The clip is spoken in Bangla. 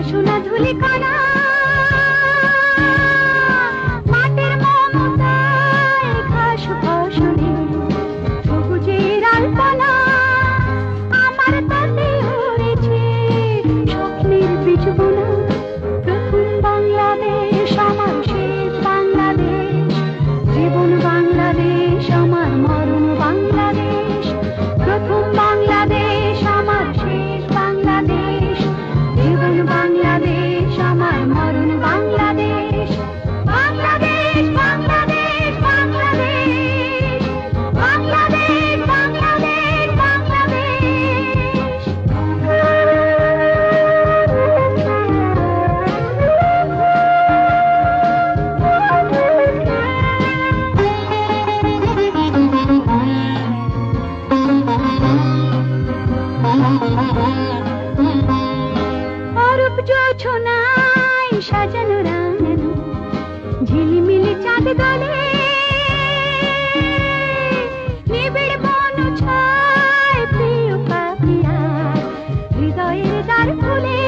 সোনা সোনা ধুলি কণা অরূপ জোছনায় সাজানো রাঙানো ঝিলিমিলি চাঁদ দলে নিবিড় মন ছয় প্রিয় পাপিয়া হৃদয়ের দ্বার খুলে